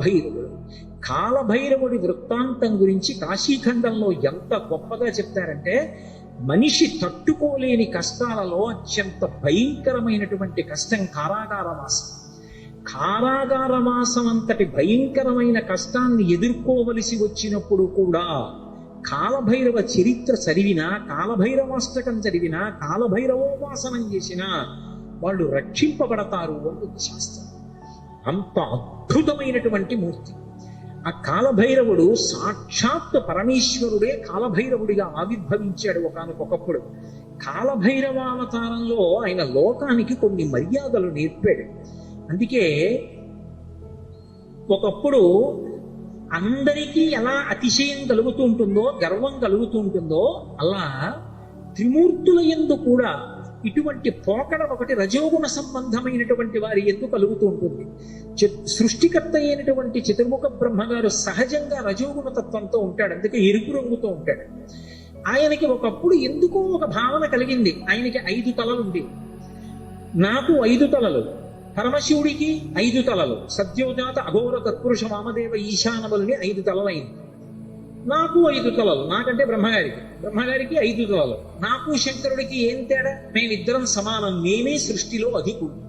భైరవుడు కాలభైరవుడి వృత్తాంతం గురించి కాశీఖండంలో ఎంత గొప్పగా చెప్తారంటే మనిషి తట్టుకోలేని కష్టాలలో అత్యంత భయంకరమైనటువంటి కష్టం కారాగార మాసం కారాగార మాసం అంతటి భయంకరమైన కష్టాన్ని ఎదుర్కోవలసి వచ్చినప్పుడు కూడా కాలభైరవ చరిత్ర చదివినా కాలభైరవాష్టకం చదివినా కాలభైరవోపాసనం చేసినా వాళ్ళు రక్షింపబడతారు అని శాస్త్రం. అంత అద్భుతమైనటువంటి మూర్తి. ఆ కాలభైరవుడు సాక్షాత్ పరమేశ్వరుడే కాలభైరవుడిగా ఆవిర్భవించాడు ఒకనకొకప్పుడు కాలభైరవావతారంలో ఆయన లోకానికి కొన్ని మర్యాదలు నేర్పాడు. అందుకే ఒకప్పుడు అందరికీ ఎలా అతిశయం కలుగుతూ ఉంటుందో గర్వం కలుగుతూ ఉంటుందో అలా త్రిమూర్తుల ఎందు కూడా ఇటువంటి పోకడ ఒకటి రజోగుణ సంబంధమైనటువంటి వారి ఎందు కలుగుతూ ఉంటుంది. సృష్టికర్త అయినటువంటి చతుర్ముఖ బ్రహ్మగారు సహజంగా రజోగుణ తత్వంతో ఉంటాడు. అందుకే ఎరుపు రంగుతో ఉంటాడు. ఆయనకి ఒకప్పుడు ఎందుకో ఒక భావన కలిగింది. ఆయనకి ఐదు తలలు నాకు ఐదు తలలు పరమశివుడికి ఐదు తలలు సత్యోజాత అఘోర తత్పురుష వామదేవ ఈశానములని ఐదు తలలైంది. నాకు ఐదు తలలు. నాకంటే బ్రహ్మగారికి. బ్రహ్మగారికి ఐదు తలలు. నాకు శంకరుడికి ఏం తేడా? మేమిద్దరం సమానం. నేనే సృష్టిలో అధికుడు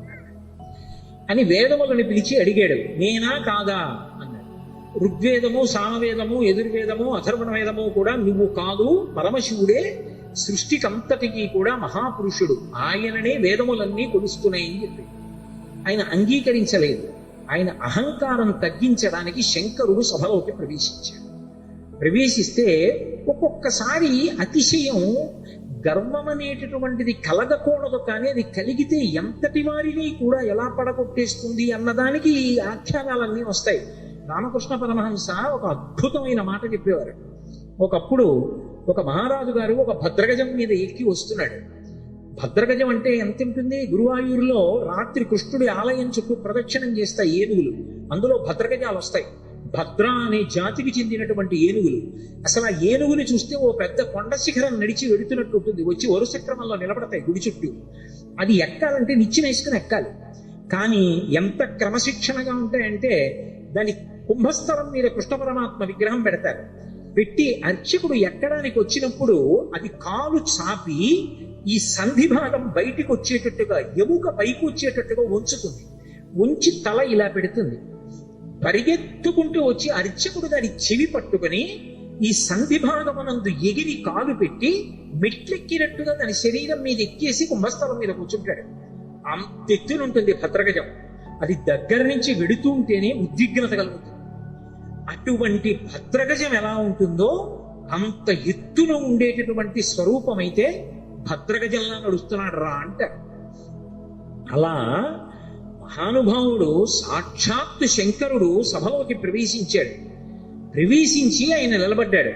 అని వేదములను పిలిచి అడిగాడు. నేనా కాదా? అన్నాడు. ఋగ్వేదము సామవేదము ఎదుర్వేదము అథర్వణ వేదము కూడా నువ్వు కాదు. పరమశివుడే సృష్టికంతటికి కూడా మహాపురుషుడు. ఆయననే వేదములన్నీ కొలుస్తున్నాయని చెప్పి. ఆయన అంగీకరించలేదు. ఆయన అహంకారం తగ్గించడానికి శంకరుడు సభలోకి ప్రవేశించాడు. ప్రవేశిస్తే ఒక్కొక్కసారి అతిశయం గర్వం అనేటటువంటిది కలగకూడదు కానీ అది కలిగితే ఎంతటి వారిని కూడా ఎలా పడగొట్టేస్తుంది అన్నదానికి ఈ ఆఖ్యానాలన్నీ వస్తాయి. రామకృష్ణ పరమహంస ఒక అద్భుతమైన మాట చెప్పేవారు. ఒకప్పుడు ఒక మహారాజు గారు ఒక భద్రగజం మీద ఎక్కి వస్తున్నాడు. భద్రగజం అంటే ఎంత ఉంటుంది? గురువాయూరులో రాత్రి కృష్ణుడి ఆలయం చుట్టూ ప్రదక్షిణం చేస్తాయి ఏనుగులు. అందులో భద్రగజాలు వస్తాయి. భద్ర అనే జాతికి చెందినటువంటి ఏనుగులు. అసలు ఆ ఏనుగుని చూస్తే ఓ పెద్ద కొండ శిఖరం నడిచి వెడుతున్నట్టు ఉంటుంది. వచ్చి వరుస క్రమంలో నిలబడతాయి గుడి చుట్టూ. అది ఎక్కాలంటే నిచ్చిన వేసుకుని ఎక్కాలి. కానీ ఎంత క్రమశిక్షణగా ఉంటాయంటే దాని కుంభస్థలం మీద కృష్ణ పరమాత్మ విగ్రహం పెడతారు. పెట్టి అర్చకుడు ఎక్కడానికి వచ్చినప్పుడు అది కాలు చాపి ఈ సంధి భాగం బయటికి వచ్చేటట్టుగా ఎముక పైకి వచ్చేటట్టుగా ఉంచుతుంది. ఉంచి తల ఇలా పెడుతుంది. పరిగెత్తుకుంటూ వచ్చి అర్చకుడు దాని చెవి పట్టుకొని ఈ సంధి భాగమునందు ఎగిరి కాలు పెట్టి మెట్లెక్కినట్టుగా దాని శరీరం మీద ఎక్కేసి కుంభస్థలం మీద కూర్చుంటాడు. అంతెత్తునుంటుంది భద్రగజం. అది దగ్గర నుంచి వెడుతూ ఉంటేనే ఉద్విగ్నత కలుగుతుంది. అటువంటి భద్రగజం ఎలా ఉంటుందో అంత ఎత్తున ఉండేటటువంటి స్వరూపమైతే భద్రగజంలా నడుస్తున్నాడు రా అంటారు అలా మహానుభావుడు సాక్షాత్తు శంకరుడు సభలోకి ప్రవేశించాడు. ప్రవేశించి ఆయన నిలబడ్డాడు.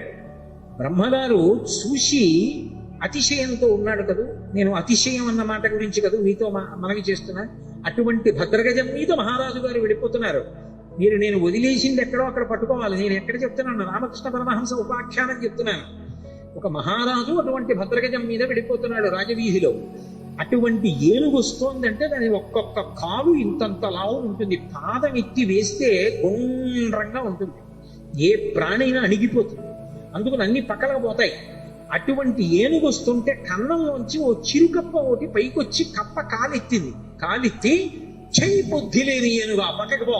బ్రహ్మగారు చూసి అతిశయంతో ఉన్నాడు కదూ? నేను అతిశయం అన్న మాట గురించి కదూ మీతో మా- మనవి చేస్తున్నా? అటువంటి భద్రగజం మీతో మహారాజు గారు వెళ్ళిపోతున్నారు. మీరు నేను వదిలేసింది ఎక్కడో అక్కడ పట్టుకోవాలి. నేను ఎక్కడ చెప్తున్నాను? రామకృష్ణ పరమహంస ఉపాఖ్యానం చెప్తున్నాను. ఒక మహారాజు అటువంటి భద్రగజం మీద వెళ్ళిపోతున్నాడు రాజవీధిలో. అటువంటి ఏనుగు వస్తోందంటే దాని ఒక్కొక్క కాలు ఇంతంత లావు ఉంటుంది. పాదం ఎత్తి వేస్తే గుండ్రంగా ఉంటుంది. ఏ ప్రాణైనా అణిగిపోతుంది. అందుకని అన్ని పక్కలకు పోతాయి. అటువంటి ఏనుగు వస్తుంటే కన్నంలోంచి ఓ చిరుకప్ప ఒకటి పైకొచ్చి కప్ప కాలెత్తింది. కాలెత్తి చెయ్యి బుద్ధి లేని ఏనుగా పక్కకు పో.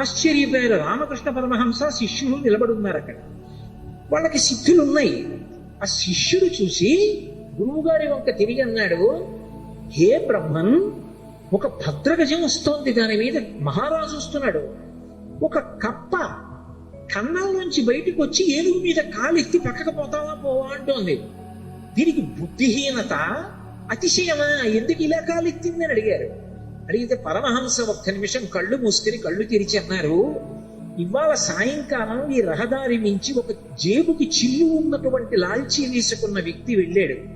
ఆశ్చర్యపోయారు రామకృష్ణ పరమహంస శిష్యులు నిలబడి ఉన్నారు అక్కడ. వాళ్ళకి సిద్ధులు ఉన్నాయి ఆ శిష్యుడు చూసి గురువుగారి వంక తిరిగి అన్నాడు హే బ్రహ్మన్ ఒక భద్రగజం వస్తోంది దాని మీద మహారాజు వస్తున్నాడు. ఒక కప్ప కన్నంలోంచి బయటకు వచ్చి ఏనుగు మీద కాలెత్తి పక్కకు పోతావా పోవా అంటోంది. దీనికి బుద్ధిహీనత అతిశయమా? ఎందుకు ఇలా కాలెత్తిందని అడిగారు. అడిగితే పరమహంస ఒక్క నిమిషం కళ్ళు మూసుకుని కళ్ళు తెరిచి అన్నారు ఇవాళ సాయంకాలం ఈ రహదారి మించి ఒక జేబుకి చిల్లు ఉన్నటువంటి లాల్చీ వేసుకున్న వ్యక్తి వెళ్ళాడు.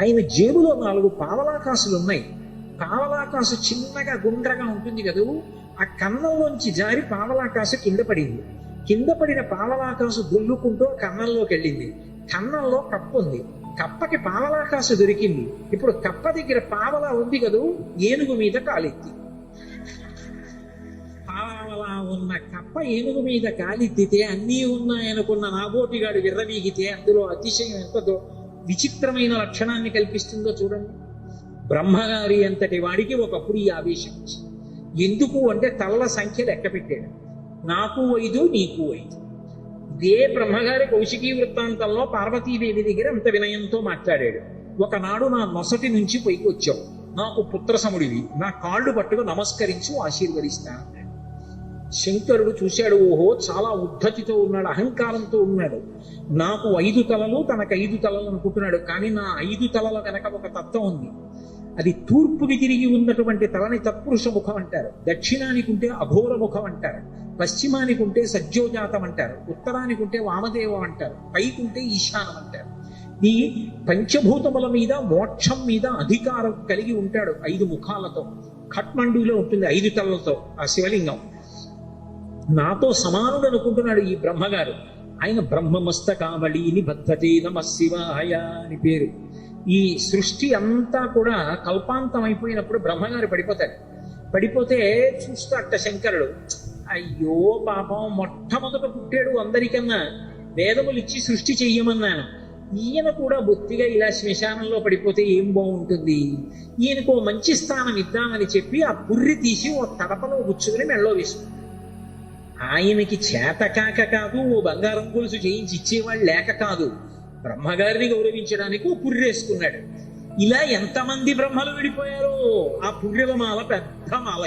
ఆయన జేబులో నాలుగు పావలాకాసులు ఉన్నాయి. పావలాకాసు చిన్నగా గుండ్రగా ఉంటుంది కదూ? ఆ కన్నంలోంచి జారి పావలాకాసు కింద పడింది. కింద పడిన పావలాకాసు దుల్లుకుంటూ కన్నంలోకి వెళ్ళింది. కన్నంలో కప్పు ఉంది. కప్పకి పావలాకాసు దొరికింది. ఇప్పుడు కప్ప దగ్గర పావలా ఉంది కదూ? ఏనుగు మీద కాలెత్తి. పావలా ఉన్న కప్ప ఏనుగు మీద కాలెత్తితే అన్నీ ఉన్నాయనుకున్న నాబోటిగాడు విర్రవీగితే అందులో అతిశయం ఎంత విచిత్రమైన లక్షణాన్ని కల్పిస్తుందో చూడండి. బ్రహ్మగారి అంతటి వాడికి ఒకప్పుడు ఈ ఆవేశం వచ్చింది. ఎందుకు అంటే తలల సంఖ్య లెక్క పెట్టాడు. నాకు ఐదు నీకు ఐదు. ఇదే బ్రహ్మగారి కౌశికీ వృత్తాంతంలో పార్వతీదేవి దగ్గర అంత వినయంతో మాట్లాడాడు. ఒకనాడు నా నొసటి నుంచి పైకి వచ్చావు. నాకు పుత్రసముడివి. నా కాళ్ళు పట్టుకు నమస్కరించు ఆశీర్వదిస్తాను అన్నాడు. శంకరుడు చూశాడు ఓహో చాలా ఉద్ధతితో ఉన్నాడు అహంకారంతో ఉన్నాడు. నాకు ఐదు తలలు తనకు ఐదు తలలు అనుకుంటున్నాడు కానీ నా ఐదు తలల వెనక ఒక తత్వం ఉంది. అది తూర్పుకి తిరిగి ఉన్నటువంటి తలని తత్పురుష ముఖం అంటారు. దక్షిణానికి ఉంటే అఘోర ముఖం అంటారు. పశ్చిమానికి ఉంటే సజ్జోజాతం అంటారు. ఉత్తరానికి ఉంటే వామదేవం అంటారు. పైకి ఉంటే ఈశానం అంటారు. ఈ పంచభూతముల మీద మోక్షం మీద అధికారం కలిగి ఉంటాడు ఐదు ముఖాలతో. ఖట్మండులో ఉంటుంది ఐదు తలలతో ఆ శివలింగం. నాతో సమానుడు అనుకుంటున్నాడు ఈ బ్రహ్మగారు. ఆయన బ్రహ్మమస్తకావళి నిబద్ధతే నమ శివాయ అని పేరు. ఈ సృష్టి అంతా కూడా కల్పాంతం అయిపోయినప్పుడు బ్రహ్మగారు పడిపోతాడు పడిపోతే చూస్తాట శంకరుడు అయ్యో పాపం మొట్టమొదట పుట్టాడు అందరికన్నా వేదములు ఇచ్చి సృష్టి చెయ్యమన్నాను. ఈయన కూడా బొత్తిగా ఇలా శ్మశానంలో పడిపోతే ఏం బాగుంటుంది? ఈయనకు మంచి స్థానం ఇద్దామని చెప్పి ఆ పుర్రి తీసి ఓ తడపలో గుచ్చుకుని మెళ్ళో వేసుకుంటాడు ఆయనకి చేతకాక కాదు ఓ బంగారం గొలుసు చేయించి ఇచ్చేవాళ్ళు లేక కాదు. బ్రహ్మగారిని గౌరవించడానికి ఓ పుర్రేసుకున్నాడు. ఇలా ఎంతమంది బ్రహ్మలు విడిపోయారో ఆ పుర్రెల మాల పెద్ద మాల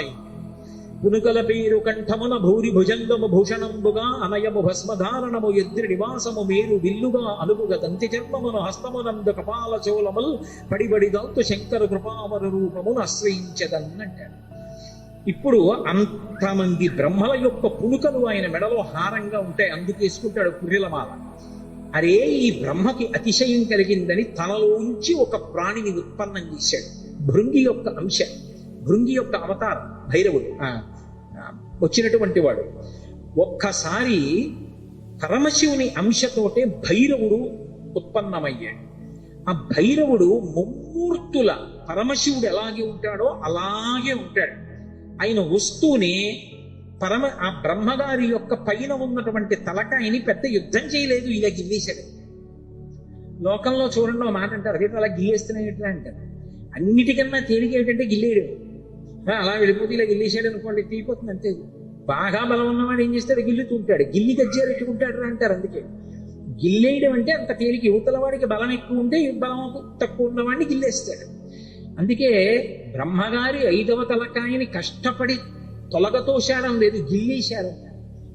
పునుకల పేరు కంఠమున భూరి భుజంగము భూషణంబుగా అనయము భస్మధారణము ఎద్రి నివాసము మేరు విల్లుగా అనుగుగా దంతి చర్మమును హస్తమునందు కపాల చోళములు పడిబడి దాంతు శంకర కృపావర రూపమును ఆశ్రయించదన్నంటాడు ఇప్పుడు అంతమంది బ్రహ్మల యొక్క పునుకలు ఆయన మెడలో హారంగా ఉంటాయి అందుకు వేసుకుంటాడు కుర్రెలమాల. అరే ఈ బ్రహ్మకి అతిశయం కలిగిందని తనలోంచి ఒక ప్రాణిని ఉత్పన్నం చేశాడు. భృంగి యొక్క అంశ భృంగి యొక్క అవతారం భైరవుడు. ఆ, వచ్చినటువంటి వాడు. ఒక్కసారి పరమశివుని అంశతోటే భైరవుడు ఉత్పన్నమయ్యాడు. ఆ భైరవుడు ముమ్మూర్తుల పరమశివుడు ఎలాగే ఉంటాడో అలాగే ఉంటాడు. ఆయన వస్తూనే పరమ ఆ బ్రహ్మగారి యొక్క పైన ఉన్నటువంటి తలకాయని పెద్ద యుద్ధం చేయలేదు ఇలా గిల్లేశాడు. లోకంలో చూడండి మాట అంటారు అదే అలా గిల్లేస్తున్నాయి అంటారు అన్నిటికన్నా తేలిక ఏమిటంటే గిల్లేడు. అలా వెళ్ళిపోతే ఇలా గిల్లేశాడు అనుకోండి తీపోతుంది అంతే. బాగా బలం ఉన్నవాడు ఏం చేస్తాడు? గిల్లుతుంటాడు. గిల్లి గజ్జారెట్టుకుంటాడు అంటారు అందుకే. గిల్లేయడం అంటే అంత తేలిక యువతల వాడికి బలం ఎక్కువ ఉంటే బలం తక్కువ ఉన్నవాడిని గిల్లేస్తాడు. అందుకే బ్రహ్మగారి ఐదవ తలకాయని కష్టపడి తొలగతోశాడం లేదు గిల్లీశారు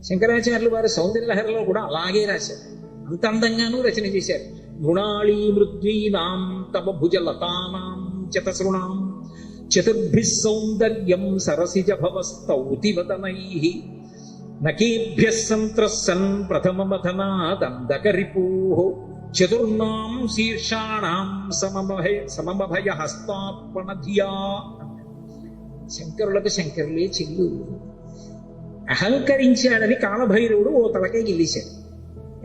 శంకరాచార్యులు వారి సౌందర్యలహరిలో కూడా అలాగే రాశారు. అంత అందంగానూ రచన చేశారు. మృణాళీ మృద్వీనాం తమ భుజ లతానాం చతసృణాం చతుర్భిः సౌందర్యం సరసిజ భవస్తౌతివదనై నకేభ్యः సంత్రస్సన్ ప్రథమమథనాదందకరిపూ చతుర్ణాం శీర్షాణాం సమమభయ సమమభయ హస్తాత్మన ధియా శంకరులకు శంకరులే చెల్లు. అహంకరించాడని కాలభైరవుడు ఓ తలకే గిల్లేశాడు.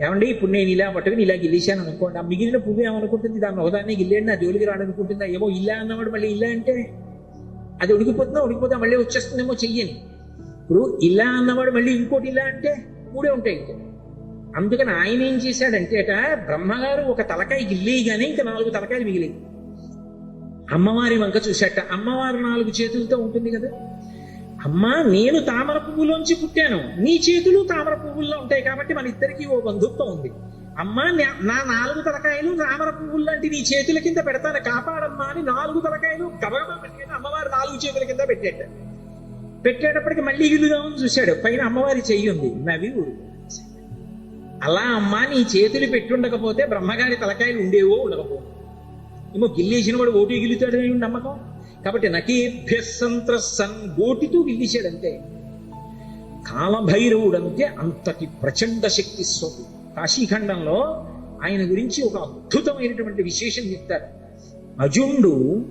ఏమండి ఇప్పుడు నేను ఇలా పట్టుకుని ఇలా గిల్లేశాను అనుకోండి ఆ మిగిలిన పువ్వు ఏమనుకుంటుంది? దాన్ని ఒకదాన్ని గిల్లేండి నా జోలికి రాడనుకుంటుందా? ఏమో ఇలా అన్నవాడు మళ్ళీ ఇలా అంటే అది ఉడికిపోతుందా ఉడికిపోతా మళ్ళీ వచ్చేస్తుందేమో చెయ్యని. ఇప్పుడు ఇలా అన్నవాడు మళ్ళీ ఇంకోటి ఇలా అంటే మూడే ఉంటాయి ఇంకోటి అందుకని ఆయన ఏం చేశాడంటేట బ్రహ్మగారు ఒక తలకాయ గిల్లేయగానే ఇంకా నాలుగు తలకాయలు మిగిలింది అమ్మవారి వంక చూశాట. అమ్మవారు నాలుగు చేతులతో ఉంటుంది కదా. అమ్మా నేను తామర పువ్వులోంచి పుట్టాను. నీ చేతులు తామర పువ్వుల్లో ఉంటాయి కాబట్టి మన ఇద్దరికి ఓ బంధుత్వం ఉంది. అమ్మా నా- నాలుగు తలకాయలు తామర పువ్వులు లాంటి నీ చేతుల కింద పెడతాను. కాపాడమ్మా అని నాలుగు తలకాయలు గబగబా పెట్టాను అమ్మవారు నాలుగు చేతుల కింద పెట్టేట. పెట్టేటప్పటికి మళ్ళీ గిల్లుదామని చూశాడు. పైన అమ్మవారి చెయ్యి ఉంది. నవి ఊరు అలా అమ్మా నీ చేతులు పెట్టుండకపోతే బ్రహ్మగారి తలకాయలు ఉండేవో ఉండకపో. ఏమో గిల్లేసిన వాడు ఓటు గిల్లుతాడు అని నమ్మకం? కాబట్టి నకేభ్య సన్ గోటితో గిల్లేశాడంతే. కాలభైరవుడు అంటే అంతటి ప్రచండ శక్తి స్వరూపం. కాశీఖండంలో ఆయన గురించి ఒక అద్భుతమైనటువంటి విశేషం చెప్తారు అజుండు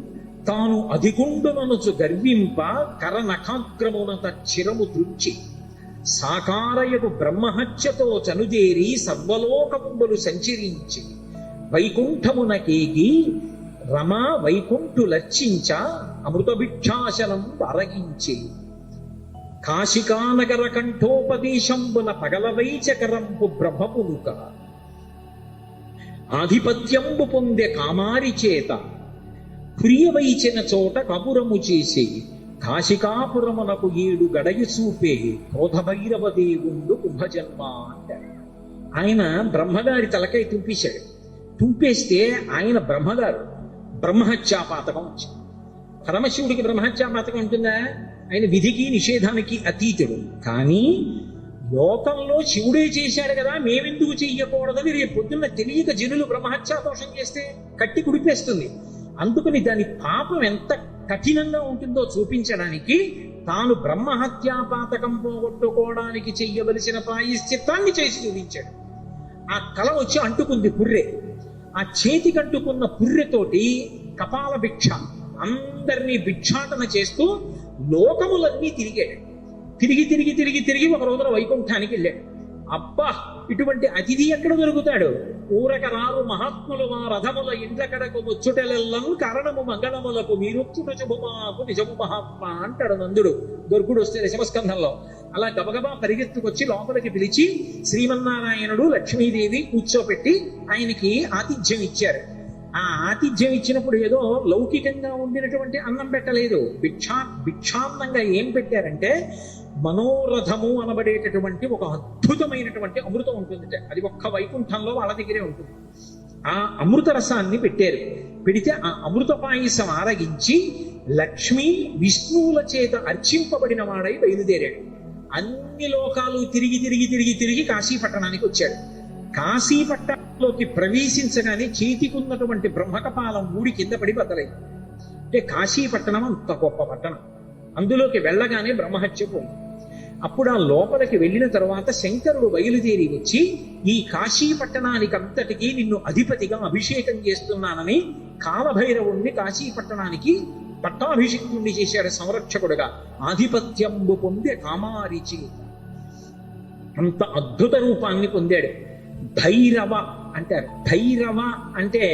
తాను అధికుండుననుచు గర్వింప కరనఖాగ్రమునత చిరము దృంచి సాకారయకు బ్రహ్మహత్యతో చనుజేరి సర్వలోకముంబలు సంచరించి వైకుంఠమునకేగి రమా వైకుంఠు లర్చించ అమృతభిక్షాసనం అరగించే. కాశికానగర కంఠోపదేశంబుల పగలవైచకరంపు బ్రహ్మపులుక ఆధిపత్యంబు పొందే కామారి చేత ప్రియవైచిన చోట కపురము చేసి కాశికాపురమునకు ఏడు గడయి చూపే క్రోధభైరవ దేవుండు కుంభజన్మ అంటాడు. ఆయన బ్రహ్మగారి తలకై తుంపేశాడు. తుంపేస్తే ఆయన బ్రహ్మగారు బ్రహ్మహత్యాపాతకం వచ్చింది. పరమశివుడికి బ్రహ్మహత్యాపాతకం ఉంటుందా? ఆయన విధికి నిషేధానికి అతీతుడు. కానీ లోకంలో శివుడే చేశాడు కదా మేమెందుకు చెయ్యకూడదని రేపు పొద్దున్న తెలియక జనులు బ్రహ్మహత్యా దోషం చేస్తే కట్టి కుడిపేస్తుంది. అందుకని దాని పాపం ఎంత కఠినంగా ఉంటుందో చూపించడానికి తాను బ్రహ్మహత్యాపాతకం పోగొట్టుకోవడానికి చెయ్యవలసిన ప్రాయశ్చిత్తాన్ని చేసి చూపించాడు. ఆ కళ వచ్చి అంటుకుంది పుర్రె. ఆ చేతికి అంటుకున్న పుర్రెతోటి కపాల భిక్ష. అందరినీ భిక్షాటన చేస్తూ లోకములన్నీ తిరిగాడు. తిరిగి తిరిగి తిరిగి తిరిగి ఒక రోజున వైకుంఠానికి వెళ్ళాడు. అబ్బా ఇటువంటి అతిథి ఎక్కడ దొరుకుతాడు? ఊరక రారు మహాత్ములు మా రథముల ఇండ్లకడకు వచ్చుటెలెల్లం కారణము మంగళములకు మీరొచ్చుట శుభమాకు నిజము మహాత్మ అంటాడు నందుడు. దొరుకుడు వస్తే దశమస్కంధంలో అలా గబగబా పరిగెత్తుకొచ్చి లోపలికి పిలిచి శ్రీమన్నారాయణుడు లక్ష్మీదేవి కూర్చోపెట్టి ఆయనకి ఆతిథ్యం ఇచ్చారు. ఆ ఆతిథ్యం ఇచ్చినప్పుడు ఏదో లౌకికంగా ఉండినటువంటి అన్నం పెట్టలేదు. భిక్షా భిక్షాన్నంగా ఏం పెట్టారంటే మనోరథము అనబడేటటువంటి ఒక అద్భుతమైనటువంటి అమృతం ఉంటుంది. అది ఒక్క వైకుంఠంలో వాళ్ళ దగ్గరే ఉంటుంది. ఆ అమృత రసాన్ని పెట్టారు. పెడితే ఆ అమృత పాయసం ఆరగించి లక్ష్మి విష్ణువుల చేత అర్చింపబడిన వాడై బయలుదేరాడు. అన్ని లోకాలు తిరిగి తిరిగి తిరిగి తిరిగి కాశీ పట్టణానికి వచ్చాడు. కాశీ పట్టణంలోకి ప్రవేశించగానే చేతికున్నటువంటి బ్రహ్మకపాలం ఊడి కింద పడి బద్దలైంది అంటే కాశీ పట్టణం అంత గొప్ప పట్టణం. అందులోకి వెళ్ళగానే బ్రహ్మహత్య పోయింది. అప్పుడు ఆ లోపలికి వెళ్ళిన తర్వాత శంకరుడు బయలుదేరి వచ్చి ఈ కాశీ పట్టణానికి అంతటికీ నిన్ను అధిపతిగా అభిషేకం చేస్తున్నానని కాలభైరవుణ్ణి కాశీ పట్టణానికి పట్టాభిషిక్తుణ్ణి చేశాడు సంరక్షకుడుగా. ఆధిపత్యంబు పొందే కామారిచి అంత అద్భుత రూపాన్ని పొందాడు. భైరవ అంటారు. భైరవ అంటే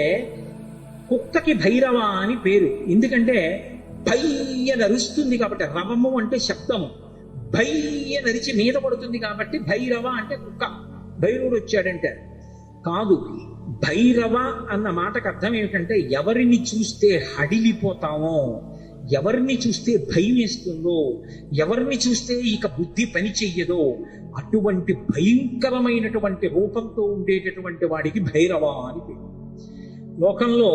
కుక్కకి భైరవ అని పేరు. ఎందుకంటే భయ్య నరుస్తుంది కాబట్టి రవము అంటే శబ్దము. భయ్య నరిచి మీద పడుతుంది కాబట్టి భైరవ అంటే కుక్క. భైరవుడు వచ్చాడంటే. కాదు భైరవ అన్న మాటకు అర్థం ఏమిటంటే ఎవరిని చూస్తే హడిలిపోతామో ఎవరిని చూస్తే భయం వేస్తుందో ఎవరిని చూస్తే ఇక బుద్ధి పని చెయ్యదో అటువంటి భయంకరమైనటువంటి రూపంతో ఉండేటటువంటి వాడికి భైరవ అని పేరు. లోకంలో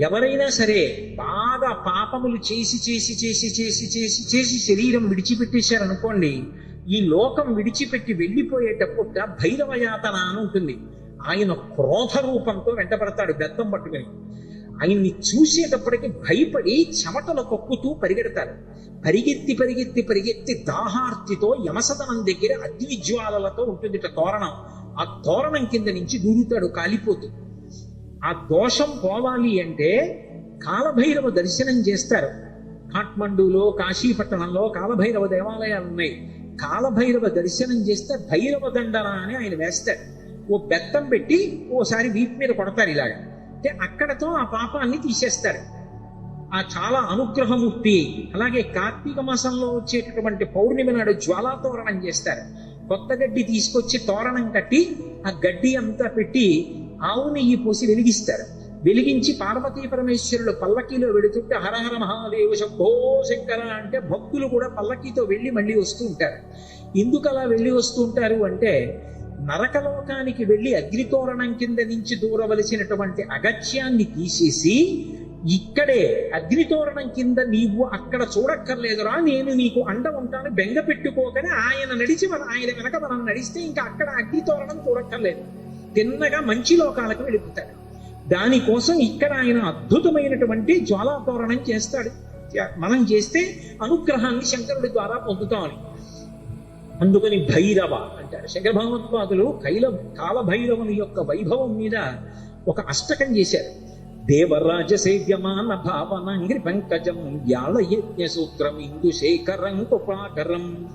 ఎవరైనా సరే బాగా పాపములు చేసి చేసి చేసి చేసి చేసి చేసి శరీరం విడిచిపెట్టేశారనుకోండి ఈ లోకం విడిచిపెట్టి వెళ్ళిపోయేటప్పుడు భైరవ యాతన అని ఉంటుంది. ఆయన క్రోధ రూపంతో వెంటపడతాడు బెత్తం పట్టుకుని. ఆయన్ని చూసేటప్పటికి భయపడి చెమటలు కొక్కుతూ పరిగెడతారు. పరిగెత్తి పరిగెత్తి పరిగెత్తి దాహార్తితో యమసదనం దగ్గర అగ్నిజ్వాలలతో ఉంటుంది తోరణం. ఆ తోరణం కింద నుంచి దూరుతాడు కాలిపోతూ. ఆ దోషం పోవాలి అంటే కాలభైరవ దర్శనం చేస్తారు. కాఠ్మండూలో కాశీపట్టణంలో కాలభైరవ దేవాలయాలు ఉన్నాయి. కాలభైరవ దర్శనం చేస్తే భైరవ దండన అని ఆయన వేస్తాడు ఓ బెత్తం పెట్టి ఓసారి వీపు మీద కొడతారు ఇలాగా. అంటే అక్కడతో ఆ పాపాన్ని తీసేస్తారు. ఆ చాలా అనుగ్రహమూర్తి అలాగే కార్తీక మాసంలో వచ్చేటటువంటి పౌర్ణమి నాడు జ్వాలా తోరణం చేస్తారు. కొత్త గడ్డి తీసుకొచ్చి తోరణం కట్టి ఆ గడ్డి అంతా పెట్టి ఆవు నెయ్యి పోసి వెలిగిస్తారు. వెలిగించి పార్వతీ పరమేశ్వరులు పల్లకీలో వెళుతుంటే హరహర మహాదేవ శంభో శంకర అంటే భక్తులు కూడా పల్లకీతో వెళ్ళి మళ్ళీ వస్తూ ఉంటారు. ఎందుకు అలా వెళ్ళి వస్తూ ఉంటారు అంటే నరకలోకానికి వెళ్ళి అగ్నితోరణం కింద నుంచి దూరవలసినటువంటి అగత్యాన్ని తీసేసి ఇక్కడే అగ్నితోరణం కింద నీవు అక్కడ చూడక్కర్లేదురా నేను నీకు అండ ఉంటాను బెంగ పెట్టుకోకని ఆయన నడిచి మన ఆయన వెనక మనం నడిస్తే ఇంకా అక్కడ అగ్నితోరణం చూడక్కర్లేదు. తిన్నగా మంచి లోకాలకు వెళ్ళిపోతాడు. దానికోసం ఇక్కడ ఆయన అద్భుతమైనటువంటి జ్వాలాతోరణం చేస్తాడు. మనం చేస్తే అనుగ్రహాన్ని శంకరుడి ద్వారా పొందుతామని. అందుకని భైరవ అంటారు. శంకర భగవత్పాదులు కైల కాలభైరవుని యొక్క వైభవం మీద ఒక అష్టకం చేశారు. దేవరాజ సేవ్యమాన భావనంగ్రి పంకజం వ్యాళ యజ్ఞ సూత్రం ఇందు శేఖరం కృపాకరం.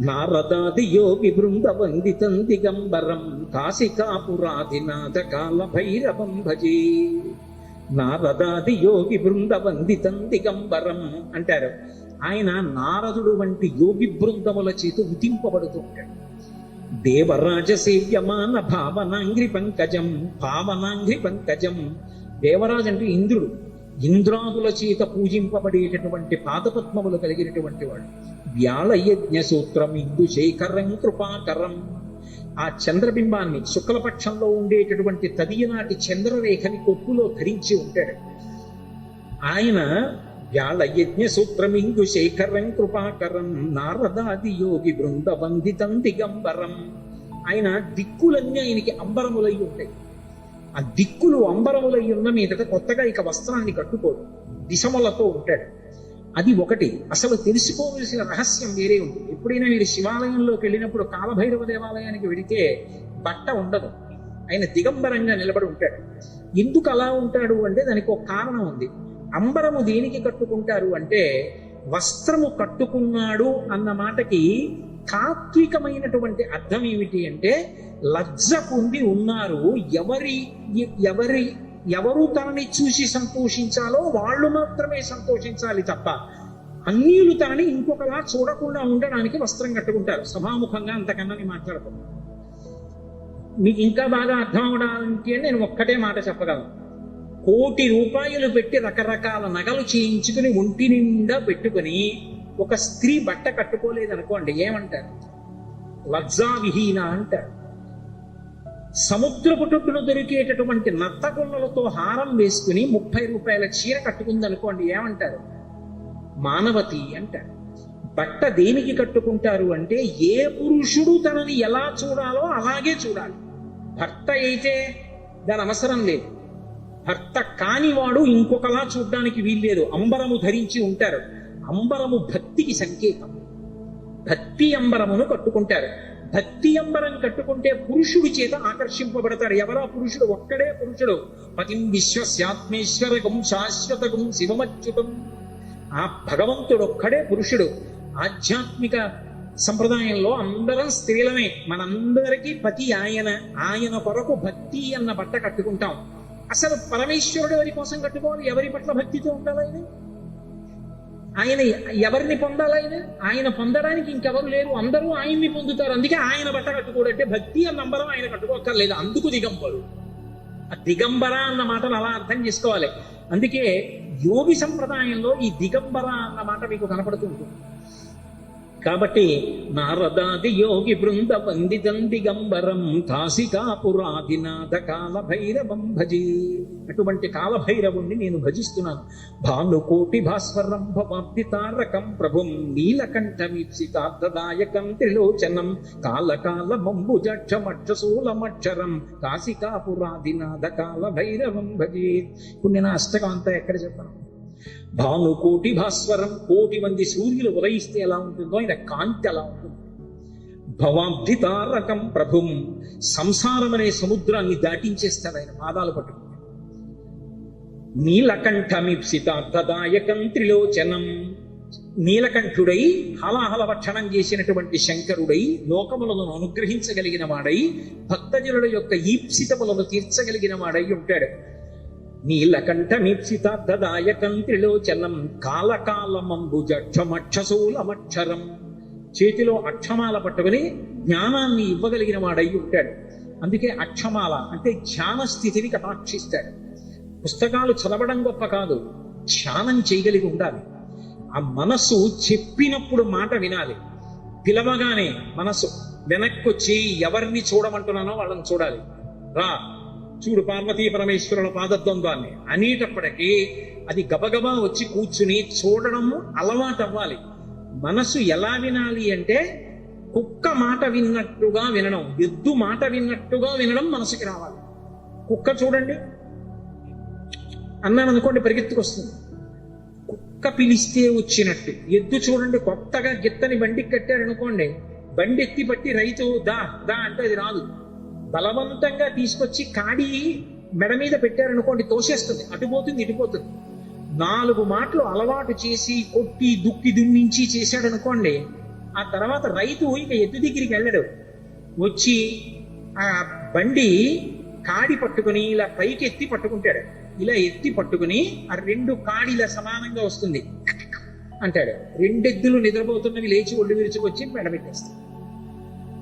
నారదాది యోగి బృంద వందితం దిగంబరం కాశికాపురాధినాథ కాల భైరవం భజే నారదాది యోగి బృంద వందితం దిగంబరం అంటారు. ఆయన నారదుడు వంటి యోగి బృందముల చేత ఉతింపబడుతూ ఉంటాడు. దేవరాజ సేవ్యమాన భావనాంగ్రి పంకజం భావనాంగ్రి పంకజం. దేవరాజు అంటే ఇంద్రుడు. ఇంద్రాదుల చేత పూజింపబడేటటువంటి పాదపద్మములు కలిగినటువంటి వాడు. వ్యాళయజ్ఞ సూత్రం ఇందు శేఖరం కృపాకరం. ఆ చంద్రబింబాన్ని శుక్లపక్షంలో ఉండేటటువంటి తదియనాటి చంద్రరేఖని కొప్పులో ధరించి ఉంటాడు. ఆయన వ్యాళయజ్ఞ సూత్రమింగు శేఖరం కృపాకరం నారదాది యోగి బృంద వందితం దిగంబరం. ఆయన దిక్కులన్నీ ఆయనకి అంబరములై ఉంటాయి. ఆ దిక్కులు అంబరములై ఉన్న మీదట కొత్తగా ఇక వస్త్రాన్ని కట్టుకోడు. దిశములతో ఉంటాడు. అది ఒకటి. అసలు తెలుసుకోవలసిన రహస్యం వేరే ఉంది. ఎప్పుడైనా మీరు శివాలయంలోకి వెళ్ళినప్పుడు కాలభైరవ దేవాలయానికి వెళితే బట్ట ఉండదు. ఆయన దిగంబరంగా నిలబడి ఉంటాడు. ఎందుకు అలా ఉంటాడు అంటే దానికి ఒక కారణం ఉంది. అంబరము దేనికి కట్టుకుంటారు అంటే వస్త్రము కట్టుకున్నాడు అన్న మాటకి తాత్వికమైనటువంటి అర్థం ఏమిటి అంటే లజ్జ పొంది ఉన్నారు ఎవరి ఎవరి ఎవరు తనని చూసి సంతోషించాలో వాళ్ళు మాత్రమే సంతోషించాలి తప్ప అన్యులు తనని ఇంకొకలా చూడకుండా ఉండడానికి వస్త్రం కట్టుకుంటారు. సభాముఖంగా అంతకన్నా నేను మాట్లాడతాను మీకు ఇంకా బాగా అర్థం అవడానికి నేను ఒక్కటే మాట చెప్పగలను. కోటి రూపాయలు పెట్టి రకరకాల నగలు చేయించుకుని ఒంటి నిండా పెట్టుకుని ఒక స్త్రీ బట్ట కట్టుకోలేదనుకోండి ఏమంటారు? లజ్జావిహీన అంటారు. సముద్రపు టొట్టును దొరికేటటువంటి నత్తగుల్లలతో హారం వేసుకుని ముప్పై రూపాయల చీర కట్టుకుంది అనుకోండి ఏమంటారు? మానవతి అంటారు. బట్ట దేనికి కట్టుకుంటారు అంటే ఏ పురుషుడు తనని ఎలా చూడాలో అలాగే చూడాలి. భర్త అయితే దాని అవసరం లేదు. భర్త కానివాడు ఇంకొకలా చూడడానికి వీల్లేదు. అంబరము ధరించి ఉంటారు. అంబరము భక్తికి సంకేతం. భక్తి అంబరమును కట్టుకుంటారు. భక్తి అంబరం కట్టుకుంటే పురుషుడి చేత ఆకర్షింపబడతాడు. ఎవరా పురుషుడు? ఒక్కడే పురుషుడు. పతిం విశ్వస్యాత్మేశ్వరకం శాశ్వతకం శివమచ్యుతం. ఆ భగవంతుడు ఒక్కడే పురుషుడు. ఆధ్యాత్మిక సంప్రదాయంలో అందరం స్త్రీలమే. మనందరికీ పతి ఆయన. ఆయన కొరకు భక్తి అన్న బట్ట కట్టుకుంటాం. అసలు పరమేశ్వరుడు ఎవరి కోసం కట్టుకోవాలి? ఎవరి పట్ల భక్తితో ఉండాలి ఆయన ఎవరిని పొందాలి ఆయన? ఆయన పొందడానికి ఇంకెవరు లేరు. అందరూ ఆయన్ని పొందుతారు. అందుకే ఆయన బట్ట కట్టుకోడంటే భక్తి అన్న నంబరం ఆయన కట్టుకోక్కర్లేదు. అందుకు దిగంబరు ఆ దిగంబర అన్న మాటను అలా అర్థం చేసుకోవాలి. అందుకే యోగి సంప్రదాయంలో ఈ దిగంబర అన్న మాట మీకు కనపడుతుంటుంది కాబట్టి నారదాది యోగి బృంద వందితం దిగంబరం కాశికాపురాదినాథ కాల భైరవం భజే. అటువంటి కాలభైరవుణ్ణి నేను భజిస్తున్నాను. భానుకోటి భాస్వరం భవాబ్ది తారకం ప్రభుం నీలకంఠమీప్సితార్థదాయకం త్రిలోచనం కాలకాల మంబుజక్షమక్షశూలమక్షరం కాశికాపురాదినాథ కాల భైరవం భజే. ఇప్పుడు నేను అష్టకం అంతా ఎక్కడ చెప్పాను భానుకోటి భాస్వరం కోటి మంది సూర్యులు ఉదయిస్తే ఎలా ఉంటుందో ఆయన కాంతి ఎలా ఉంటుంది. భవాబ్ధి తారకం ప్రభుం సంసారం అనే సముద్రాన్ని దాటించేస్తాడు ఆయన పాదాలు పట్టుకుంటాడు. నీలకంఠమిప్సితార్థదాయకం త్రిలోచనం. నీలకంఠుడై హలాహల భక్షణం చేసినటువంటి శంకరుడై లోకములను అనుగ్రహించగలిగిన వాడై భక్తజనుల యొక్క ఈప్సితములను తీర్చగలిగిన వాడై ఉంటాడు. నీలకంఠమీప్సితార్థదాయకం త్రిలోచనం కాలకాలమంబుజక్షమక్షశూలమక్షరం చేతిలో అక్షమాల పట్టుకుని జ్ఞానాన్ని ఇవ్వగలిగిన వాడై ఉంటాడు అందుకే అక్షమాల అంటే ధ్యాన స్థితిని కటాక్షిస్తాడు. పుస్తకాలు చదవడం గొప్ప కాదు ధ్యానం చేయగలిగి ఉండాలి. ఆ మనస్సు చెప్పినప్పుడు మాట వినాలి. పిలవగానే మనస్సు వెనక్కొచ్చి ఎవరిని చూడమంటున్నానో వాళ్ళని చూడాలి. రా చూడు పార్వతీ పరమేశ్వరుల పాదద్వంద్వాన్ని. అనేటప్పటికీ అది గబగబా వచ్చి కూర్చుని చూడడము అలవాటు అవ్వాలి మనసు ఎలా వినాలి అంటే కుక్క మాట విన్నట్టుగా వినడం ఎద్దు మాట విన్నట్టుగా వినడం మనసుకి రావాలి. కుక్క చూడండి. అన్నాను అనుకోండి పరిగెత్తుకొస్తుంది. కుక్క పిలిస్తే వచ్చినట్టు. ఎద్దు చూడండి కొత్తగా గిత్తని బండికి కట్టారనుకోండి బండి ఎత్తి పట్టి రైతు దా దా అంటే అది రాదు. బలవంతంగా తీసుకొచ్చి కాడి మెడ మీద పెట్టారనుకోండి తోసేస్తుంది. అటుపోతుంది ఇటుపోతుంది నాలుగు మాటలు అలవాటు చేసి కొట్టి దుక్కి దున్నించి చేశాడనుకోండి ఆ తర్వాత రైతు ఇక ఎద్దు దగ్గరికి వెళ్ళడు. వచ్చి ఆ బండి కాడి పట్టుకుని ఇలా పైకి ఎత్తి పట్టుకుంటాడు. ఇలా ఎత్తి పట్టుకుని ఆ రెండు కాడిల సమానంగా వస్తుంది. అంటాడు. రెండెద్దులు నిద్రపోతున్నవి లేచి ఒళ్ళు విరుచుకొచ్చి మెడబెట్టేస్తాడు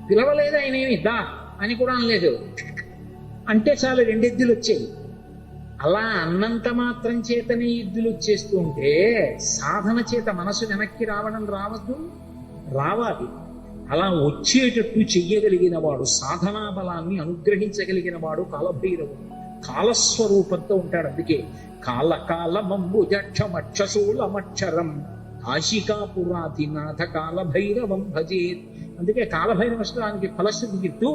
పిలవలేదు ఆయన ఏమి? దా అని కూడా అనలేదు. అంటే చాలు రెండెద్దులు వచ్చేవి. అలా అన్నంత మాత్రం చేతనే ఎద్దులు వచ్చేస్తూ ఉంటే సాధన చేత మనసు వెనక్కి రావడం రావద్దు? రావాలి. అలా వచ్చేటట్టు చెయ్యగలిగిన వాడు సాధనా బలాన్ని అనుగ్రహించగలిగిన వాడు కాలభైరవుడు. కాలస్వరూపంతో ఉంటాడు అందుకే. కాల ఆశికాపురాధినాథ కాలభైరవం భజేత్ అందుకే కాలభైరవ శ్లోకానికి ఫలశ్రుతి చెప్తూ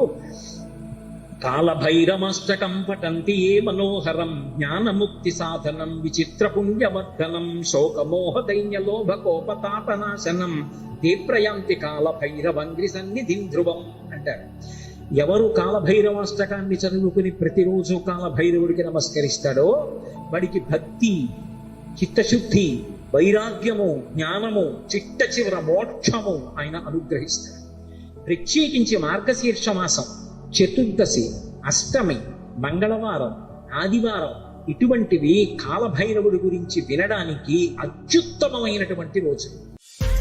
కాలభైరమష్టకం పఠంతి ఏ మనోహరం జ్ఞానముక్తి సాధనం విచిత్ర పుణ్యవర్ధనం శోకమోహ దైన్య లోభ కోపతాపనాశనం తీప్రయాంతి కాలభైరవంగ్రి సన్నిధిం ధ్రువం అంటారు. ఎవరు కాలభైరవాష్టకాన్ని చదువుకుని ప్రతిరోజు కాలభైరవుడికి నమస్కరిస్తాడో వాడికి భక్తి చిత్తశుద్ధి వైరాగ్యము జ్ఞానము చిట్ట చివర మోక్షము ఆయన అనుగ్రహిస్తాడు. ప్రత్యేకించి మార్గశీర్ష మాసం చతుర్దశి అష్టమి మంగళవారం ఆదివారం ఇటువంటివి కాలభైరవుడి గురించి వినడానికి అత్యుత్తమమైనటువంటి రోజులు.